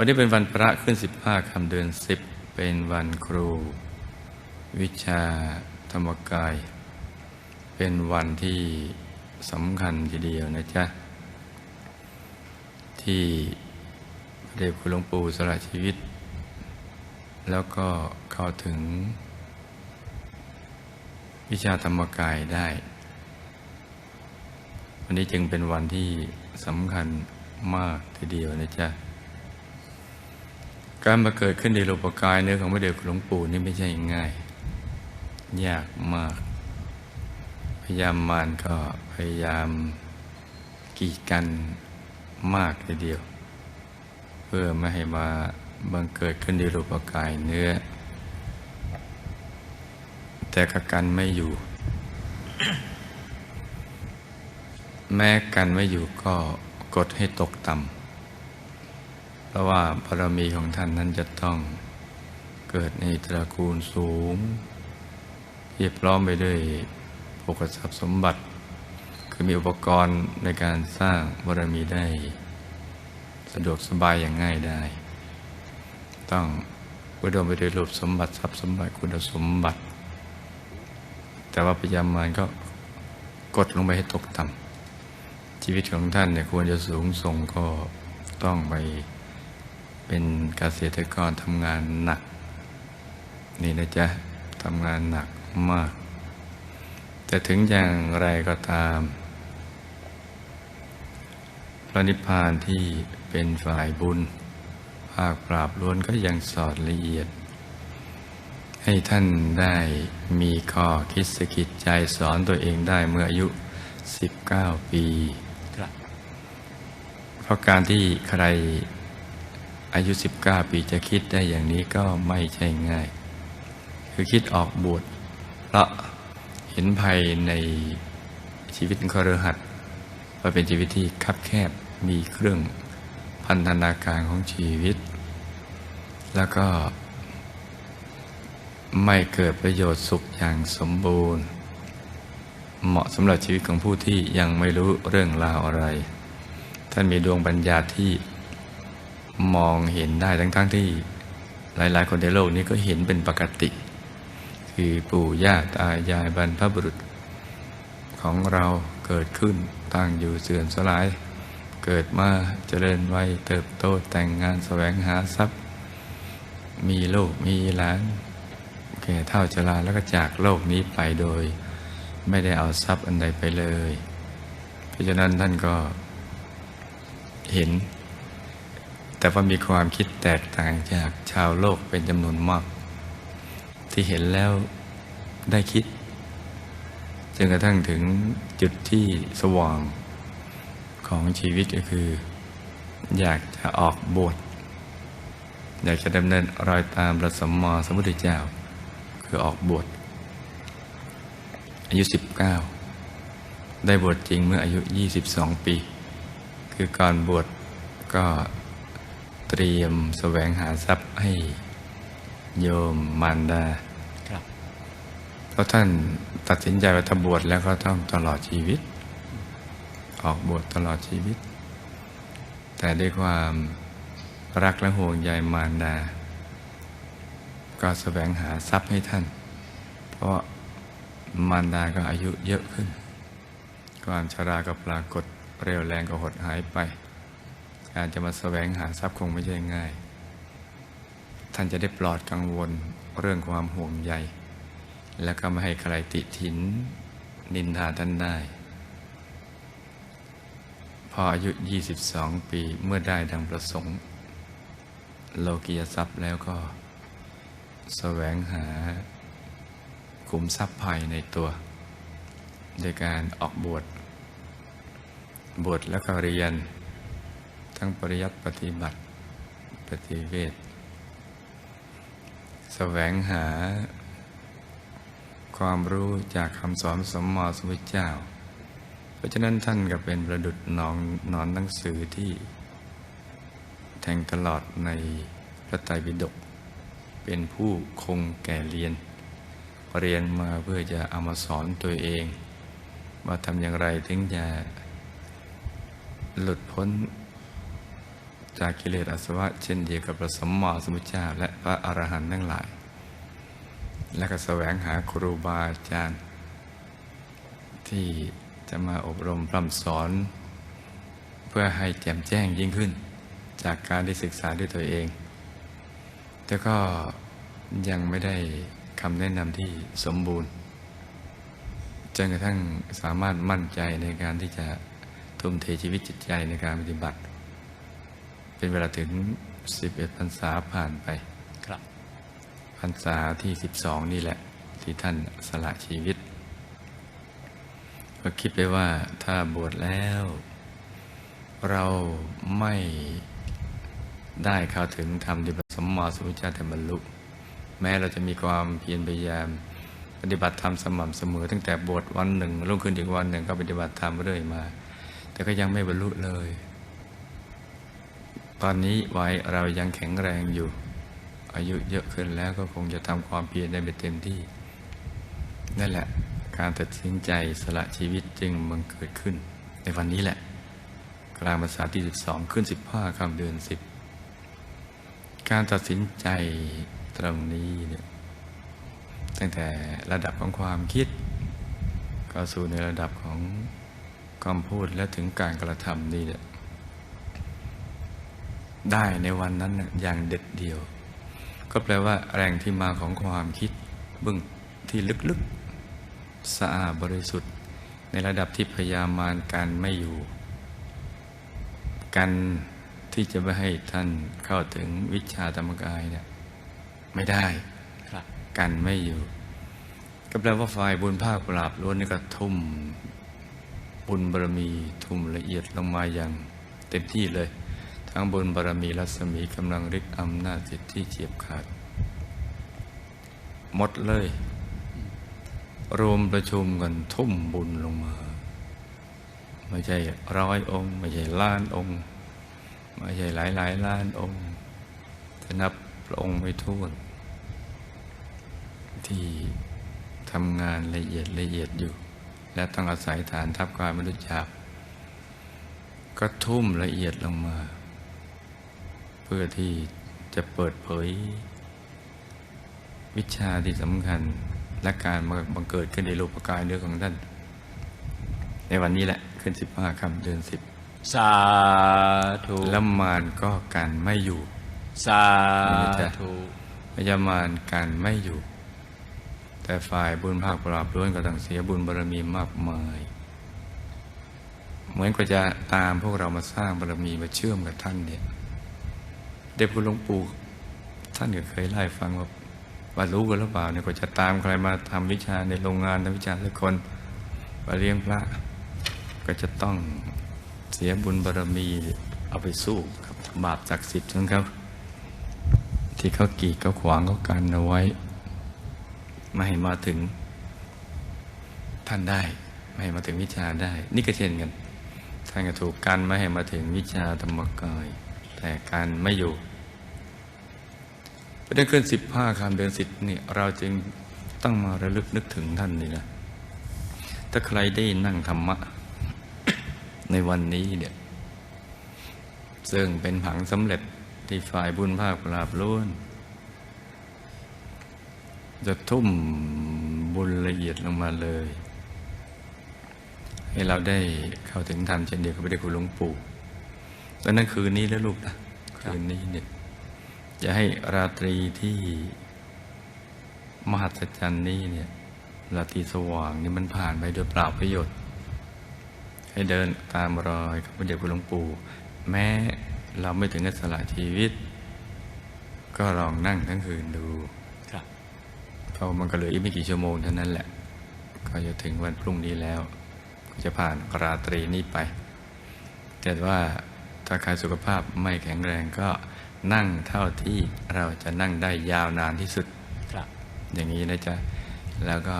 วันนี้เป็นวันพระขึ้นสิบห้าคำเดือนสิบเป็นวันครู วิชาธรรมกาย เป็นวันที่สำคัญทีเดียวนะจ๊ะ ที่ เดชคุณหลวงปู่สละชีวิต แล้วก็เข้าถึง วิชาธรรมกายได้ วันนี้จึงเป็นวันที่สำคัญมากทีเดียวนะจ๊ะ การมาเกิดขึ้นในโลกกายเนื้อของพระเดชคุณหลวงปู่นี่ไม่ใช่ง่าย ยากมาก พยายามมารก็พยายามกีดกันมากทีเดียว เพื่อไม่ให้มาบังเกิดขึ้นในรูปกายเนื้อ แต่กกันไม่อยู่ แม้กันไม่อยู่ก็กดให้ตกต่ำเพราะว่าบารมีของท่านนั้นจะต้องเกิดในตระกูลสูงเพียบพร้อมไปด้วยโภคทรัพย์สมบัติ คือมีอุปกรณ์ในการสร้างบารมีได้ สะดวกสบายอย่างง่ายได้ ต้องอุดมไปด้วยรูปสมบัติทรัพย์สมบัติคุณสมบัติ แต่ว่าพยายามมารก็กดลงไปให้ตกต่ำชีวิตของท่านเนี่ยควรจะสูงส่งก็ต้องไปเป็นเกษตรกรทำงานหนัก นี่นะจ๊ะทำงานหนักมาก แต่ถึงอย่างไรก็ตาม ระนิพพานที่เป็นฝ่ายบุญ ภาคปราบล้วนก็ยังสอดละเอียด ให้ท่านได้มีข้อคิดสกิดใจสอนตัวเองได้เมื่ออายุ 19 ปีเพราะการที่ใครอายุ 19 ปีจะคิดได้อย่างนี้ก็ไม่ใช่ง่าย คือคิดออกบวชเพราะเห็นภัยในชีวิตคฤหัสถ์ว่าเป็นชีวิตที่คับแคบ มีเครื่องพันธนาการของชีวิต แล้วก็ไม่เกิดประโยชน์สุขอย่างสมบูรณ์ เหมาะสำหรับชีวิตของผู้ที่ยังไม่รู้เรื่องราวอะไร ท่านมีดวงปัญญาที่มองเห็นได้ทั้งๆทที่หลายๆ คนในโลกนี้ก็เห็นเป็นปกติ คือปู่ย่าตายายบรรพบุรุษของเราเกิดขึ้นตั้งอยู่เสื่อมสลาย เกิดมาเจริญวัยเติบโตแต่งงานแสวงหาทรัพย์ มีลูกมีหลาน แก่เท่าชราแล้วก็จากโลกนี้ไปโดย ไม่ได้เอาทรัพย์อันใดไปเลย เพราะฉะนั้นท่านก็เห็น แต่ว่ามีความคิดแตกต่างจากชาวโลกเป็นจำนวนมาก ที่เห็นแล้วได้คิดจนกระทั่งถึงจุดที่สว่าง ของชีวิตก็คือ อยากจะออกบวชอยากจะดำเนินรอยตามพระสมมสมพุทธเจ้า คือออกบวชอายุ 19 ได้บวชจริงเมื่ออายุ 22 ปี คือก่อนบวชก็เตรียมแสวงหาทรัพย์ให้โยมมารดาครับเพราะท่านตัดสินใจว่าถ้าบวชแล้วก็ต้องตลอดชีวิต ออกบวชตลอดชีวิต แต่ด้วยความรักและห่วงใยมารดา ก็แสวงหาทรัพย์ให้ท่าน เพราะมารดาก็อายุเยอะขึ้น ความชราก็ปรากฏเร็วแรงก็หดหายไป การจะมาแสวงหาทรัพย์คงไม่ใช่ง่าย ท่านจะได้ปลอดกังวลเรื่องความห่วงใย แล้วก็ไม่ให้ใครติถินนินทาท่านได้ ออายุ 22 ปีเมื่อได้ดังประสงค์ โลกียทรัพย์แล้วก็แสวงหาขุมทรัพย์ภายในตัวโดยการออกบวช บวชแล้วก็เรียน ทั้งปริยัติปฏิบัติ ปฏิเวทแสวงหาความรู้จากคำสอนสมมาสมุทเจ้า เพราะฉะนั้นท่านก็เป็นประดุจนองนอนหนังสือที่ แทงตลอดในพระไตรปิฎกเป็นผู้คงแก่เรียน เรียนมาเพื่อจะเอามาสอนตัวเอง ว่าทำอย่างไรถึงจะหลุดพ้นจากกิเลสอาสวะ เช่นเดียวกับพระสมมาสมุทเจ้าและพระอรหันต์ทั้งหลาย และก็แสวงหาครูบาอาจารย์ ที่ จะมาอบรมพร่ำสอน เพื่อให้แจ่มแจ้งยิ่งขึ้น จากการได้ศึกษาด้วยตัวเอง แต่ก็ยังไม่ได้คำแนะนำที่สมบูรณ์จนกระทั่งสามารถมั่นใจในการที่จะทุ่มเทชีวิตจิตใจในการปฏิบัติ เป็นเวลาถึง 11พรรษาผ่านไปครับพรรษาที่ 12 นี่แหละ ที่ท่านสละชีวิต ก็คิดไปว่าถ้าบวชแล้ว เราไม่ได้เข้าถึงธรรมที่พระสัมมาสัมพุทธเจ้าแต่บรรลุ แม้เราจะมีความเพียรพยายาม ปฏิบัติธรรมสม่ำเสมอ ตั้งแต่บวชวันหนึ่งรุ่งขึ้นอีกวันหนึ่งก็ปฏิบัติธรรมเรื่อยมา แต่ก็ยังไม่บรรลุเลย ตอนนี้วัยเรายังแข็งแรงอยู่ อายุเยอะขึ้นแล้วก็คงจะทำความเพียรได้ไปเต็มที่นั่นแหละ การตัดสินใจสละชีวิตจึงบังเกิดขึ้น ในวันนี้แหละ กลางภาษาที่ 12 ขึ้น 15คำเดือน 10 การตัดสินใจตรงนี้เนี่ยตั้งแต่ระดับของความคิด ก็สู่ในระดับของคำพูดและถึงการกระทำนี่แหละได้ในวันนั้นอย่างเด็ดเดียว ก็แปลว่าแรงที่มาของความคิดเบื้องที่ลึกๆ สะอาดบริสุทธิ์ ในระดับที่พยายามมารการไม่อยู่ กันที่จะไม่ให้ท่านเข้าถึงวิชาธรรมกายเนี่ยไม่ได้ครับกันไม่อยู่ ก็แปลว่าฝ่ายบุญภาคปราบล้วนนี่ก็ทุ่มบุญบารมีทุ่มละเอียดลงมาอย่างเต็มที่เลย ทั้งบุญบารมีรัศมีกำลังฤทธิ์อำนาจสิทธิเฉียบขาด หมดเลย รวมประชุมกันทุ่มบุญลงมา ไม่ใช่ร้อยองค์ ไม่ใช่ล้านองค์ ไม่ใช่หลายหลายล้านองค์จะนับพระองค์ไม่ท้วน ที่ทำงานละเอียดละเอียดอยู่ และต้องอาศัยฐานทัพความมนุษย์หยาบก็ทุ่มละเอียดลงมา เพื่อที่จะเปิดเผย วิชาที่สำคัญ และการมาบังเกิดขึ้นในรูปกายเนื้อของท่าน ในวันนี้แหละขึ้นสิบห้าคำเดือนสิบสาธุแล้วมารก็การไม่อยู่สานี่จ้ะธุพยามารการไม่อยู่ แต่ฝ่ายบุญภาคปราบล้วนก็ต้องเสียบุญบารมีมากมาย เหมือนกับจะตามพวกเรามาสร้างบารมีมาเชื่อมกับท่านเนี่ยเด็กคุณหลวงปู่ท่านก็เคยเล่าให้ฟังว่า ว่ารู้กันหรือเปล่าเนี่ยก็จะตามใครมาทำวิชาในโรงงานทำวิชาทุกคนมาเลี้ยงพระ ก็จะต้องเสียบุญบารมีเอาไปสู้กับบาปศักดิ์สิทธิ์ของเขาที่เขากีดเขาขวางเขากันเอาไว้ ไม่ให้มาถึงท่านได้ ไม่ให้มาถึงวิชาได้ นี่ก็เช่นกันท่านก็ถูกกันไม่ให้มาถึงวิชาธรรมกายแต่การไม่อยู่ ประเด็นขึ้นสิบห้าคำเดือนสิบนี่เราจึงต้องมาระลึกนึกถึงท่านนี่นะ ถ้าใครได้นั่งธรรมะ ในวันนี้เนี่ย ซึ่งเป็นผังสำเร็จที่ฝ่ายบุญภาคปราบล้วน จะทุ่มบุญละเอียดลงมาเลย ให้เราได้เข้าถึงธรรมเช่นเดียวกับพระเดชคุณหลวงปู่และนั่นคืนนี้แล้วลูกนะ คืนนี้เนี่ย จะให้ราตรีที่มหัศจรรย์นี้เนี่ยราตรีสว่างนี่มันผ่านไปโดยเปล่าประโยชน์ ให้เดินตามรอยพระเดชคุณหลวงปู่ แม้เราไม่ถึงกับสละชีวิต ก็ลองนั่งทั้งคืนดูครับเพราะมันก็เหลืออีกไม่กี่ชั่วโมงเท่านั้นแหละ ก็จะถึงวันพรุ่งนี้แล้ว ก็จะผ่านราตรีนี้ไป แต่ว่าถ้าใครสุขภาพไม่แข็งแรงก็ นั่งเท่าที่เราจะนั่งได้ยาวนานที่สุดครับอย่างนี้นะจ๊ะ แล้วก็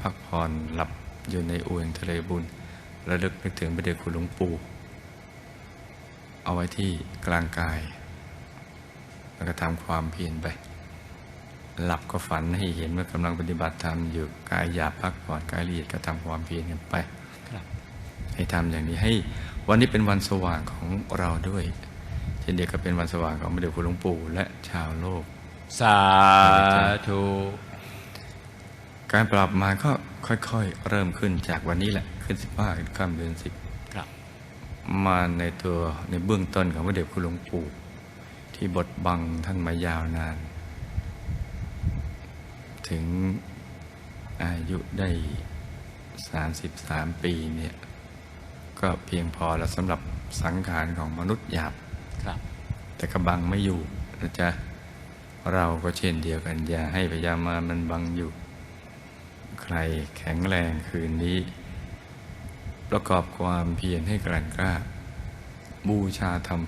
พักผ่อนหลับอยู่ในอ่วงทะเลบุญ ระลึกนึกถึงพระเดชคุณหลวงปู่ เอาไว้ที่กลางกาย แล้วก็ทำความเพียรไป หลับก็ฝันให้เห็นว่ากำลังปฏิบัติธรรมอยู่กายหยาบพักผ่อนกายละเอียดก็ทำความเพียรกันไปครับให้ทำอย่างนี้ให้วันนี้เป็นวันสว่างของเราด้วย เช่นเดียวกับเป็นวันสว่างของพระเดชคุณหลวงปู่และชาวโลก สาธุ การปรับมาก็ค่อยๆ เริ่มขึ้นจากวันนี้แหละขึ้นสิบห้าค่ำเดือนสิบครับมาในตัวในเบื้องต้นของพระเดชคุณหลวงปู่ที่บทบังท่านมายาวนาน ถึงอายุได้ 33 ปีเนี่ย ก็เพียงพอแล้วสำหรับสังขารของมนุษย์หยาบครับ แต่ก็บังไม่อยู่นะจ๊ะเราก็เช่นเดียวกันอย่าให้พยามามันบังอยู่ ใครแข็งแรงคืนนี้ ประกอบความเพียรให้กลั่นกล้า บูชาธรรม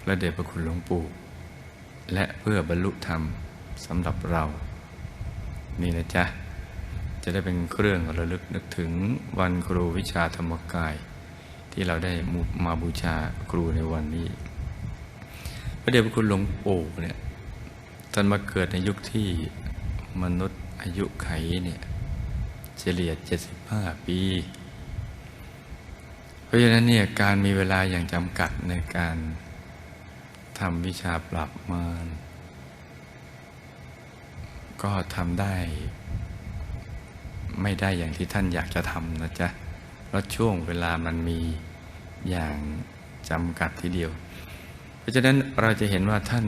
พระเดชพระคุณหลวงปู่ และเพื่อบรรลุธรรมสำหรับเรา นี่นะจ๊ะ จะได้เป็นเครื่องระลึกนึกถึงวันครูวิชาธรรมกาย ที่เราได้มาบูชาครูในวันนี้ พระเดชพระคุณหลวงปู่เนี่ยท่านมาเกิดในยุคที่มนุษย์อายุไขเนี่ยเฉลี่ย 75 ปี เพราะฉะนั้นเนี่ยการมีเวลาอย่างจำกัดในการทำวิชาปรับมารก็ทำได้ ไม่ได้อย่างที่ท่านอยากจะทำนะจ๊ะ เพราะช่วงเวลามันมีอย่างจำกัดทีเดียว เพราะฉะนั้นเราจะเห็นว่าท่าน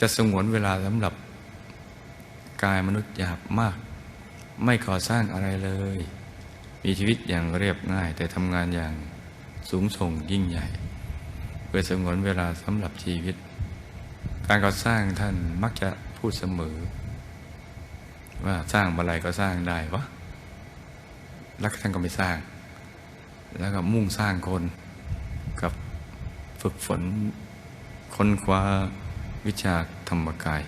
จะสงวนเวลาสำหรับกายมนุษย์หยาบมาก ไม่ก่อสร้างอะไรเลย มีชีวิตอย่างเรียบง่าย แต่ทำงานอย่างสูงส่งยิ่งใหญ่ เพื่อสงวนเวลาสำหรับชีวิต การก่อสร้างท่านมักจะพูดเสมอ ว่าสร้างอะไรก็สร้างได้วะแล้วท่านก็ไม่สร้าง แล้วก็มุ่งสร้างคนกับ ฝึกฝนค้นคว้าวิชาธรรมกาย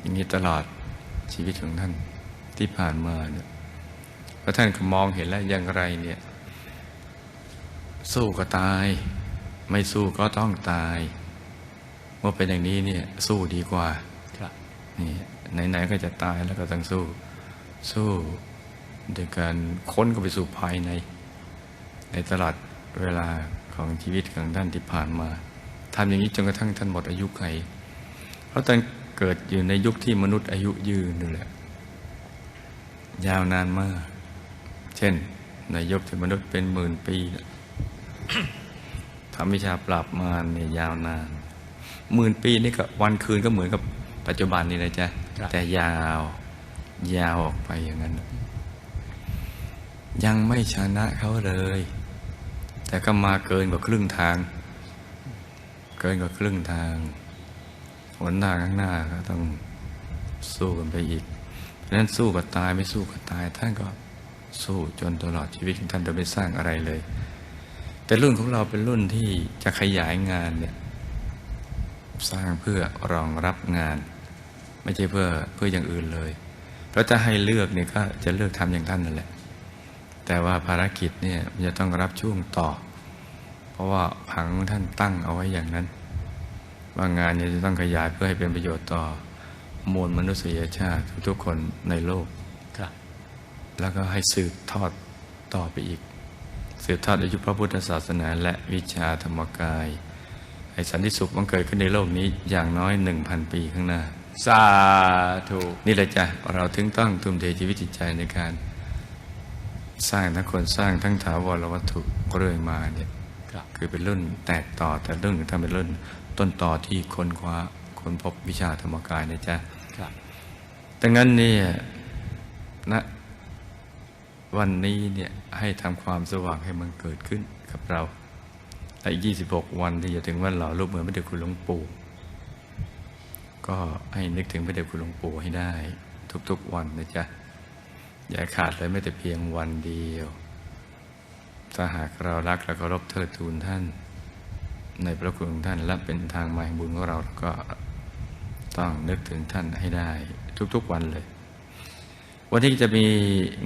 อย่างนี้ตลอดชีวิตของท่านที่ผ่านมาเนี่ยพระท่านก็มองเห็นแล้วอย่างไรเนี่ย สู้ก็ตาย ไม่สู้ก็ต้องตาย เมื่อเป็นอย่างนี้เนี่ยสู้ดีกว่าครับนี่ไหนๆก็จะตายแล้วก็ต้องสู้ สู้โดยการค้นเข้าไปสู่ภายใน ในตลอดเวลา ของชีวิตของท่านที่ผ่านมาทำอย่างนี้จนกระทั่งท่านหมดอายุไข เพราะท่านเกิดอยู่ในยุคที่มนุษย์อายุยืนนี่แหละ ยาวนานมาก เช่น ในยุคที่มนุษย์เป็นหมื่นปีน่ะทำวิชาปราบมารเนี่ยยาวนานหมื่นปีนี่ก็วันคืนก็เหมือนกับปัจจุบันนี่นะจ๊ะครับแต่ยาว ยาวออกไปอย่างนั้น ยังไม่ชนะเขาเลย แต่ก็มาเกินกว่าครึ่งทาง เกินกว่าครึ่งทางหนทางข้างหน้าก็ต้องสู้กันไปอีกเพราะฉะนั้นสู้กับตายไม่สู้กับตาย ท่านก็สู้จนตลอดชีวิตของท่านโดยไม่สร้างอะไรเลย แต่รุ่นของเราเป็นรุ่นที่จะขยายงานเนี่ยสร้างเพื่อรองรับงาน ไม่ใช่เพื่อเพื่ออย่างอื่นเลย เพราะถ้าให้เลือกเนี่ยก็จะเลือกทำอย่างท่านนั่นแหละ แต่ว่าภารกิจเนี่ยมันจะต้องรับช่วงต่อ เพราะว่าผังของท่านตั้งเอาไว้อย่างนั้น ว่างานเนี่ยจะต้องขยายเพื่อให้เป็นประโยชน์ต่อมวลมนุษยชาติทุกๆคนในโลกครับแล้วก็ให้สืบทอดต่อไปอีก สืบทอดอายุพระพุทธศาสนา และวิชาธรรมกาย ให้สันติสุขบังเกิดขึ้นในโลกนี้อย่างน้อยหนึ่งพันปีข้างหน้า สาธุ นี่แหละจ้ะ เราถึงต้องทุ่มเทชีวิตจิตใจในการ สร้างทั้งคนสร้างทั้งถาวรวัตถุเรื่อยมาเนี่ยครับคือเป็นรุ่นแตกต่อแต่รุ่นของท่านเป็นรุ่นต้นต่อที่ค้นคว้าค้นพบวิชาธรรมกายนะจ๊ะครับดังนั้นเนี่ยณวันนี้เนี่ยให้ทำความสว่างให้มันเกิดขึ้นกับเราในอีก 26 วันที่จะถึงวันหล่อรูปเหมือนพระเดชคุณหลวงปู่ก็ให้นึกถึงพระเดชคุณหลวงปู่ให้ได้ ทุกๆวันนะจ๊ะ อย่าขาดเลยแม้แต่เพียงวันเดียว ถ้าหากเรารักและเคารพเทิดทูนท่าน ในพระคุณของท่านและเป็นทางมาแห่งบุญของเราก็ต้องนึกถึงท่านให้ได้ทุกๆวันเลย วันนี้จะมี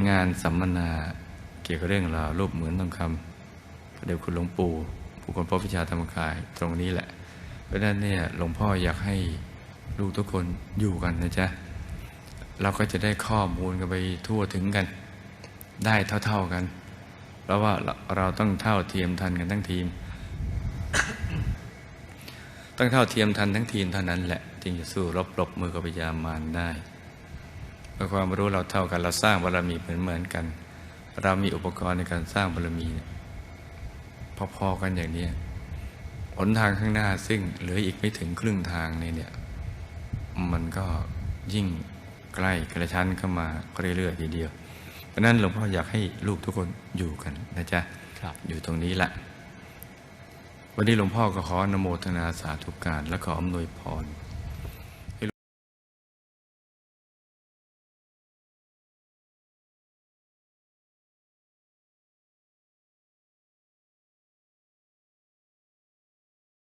งานสัมมนาเกี่ยวกับเรื่องราวรูปเหมือนทองคำพระเดชคุณหลวงปู่ผู้คนพบวิชาธรรมกายตรงนี้แหละ เพราะฉะนั้นเนี่ยหลวงพ่ออยากให้ลูกทุกคนอยู่กันนะจ๊ะ เราก็จะได้ข้อมูลกันไปทั่วถึงกัน ได้เท่า ๆกัน เพราะว่าเราต้องเท่าเทียมทันกันทั้งทีม ต้องเท่าเทียมทันทั้งทีมเท่านั้นแหละจึงจะสู้รบปรบมือกับพยามารได้เพราะความรู้เราเท่ากันเราสร้างบารมีเหมือนเหมือนๆกัน เรามีอุปกรณ์ในการสร้างบารมีพอๆกันอย่างนี้หนทางข้างหน้าซึ่งเหลืออีกไม่ถึงครึ่งทางนเนี่ยมันก็ยิ่ง ใกล้กระชั้นเข้ามาเรื่อยๆทีเดียว เพราะฉะนั้นหลวงพ่ออยากให้ลูกทุกคนอยู่กันนะจ๊ะครับอยู่ตรงนี้แหละวันนี้หลวงพ่อก็ขออนุโมทนาสาธุการ และขออำนวยพร